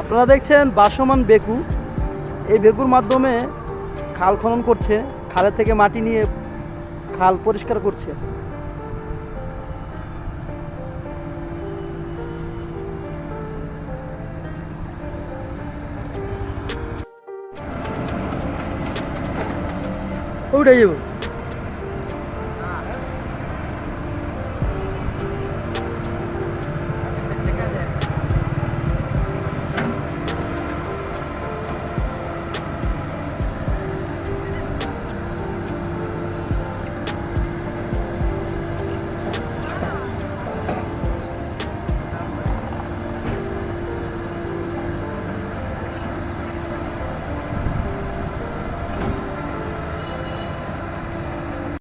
আপনারা দেখছেন বাসমান বেকু। এই বেকুর মাধ্যমে খাল খনন করছে, খালের থেকে মাটি নিয়ে খাল পরিষ্কার করছে। ওটাই যাবো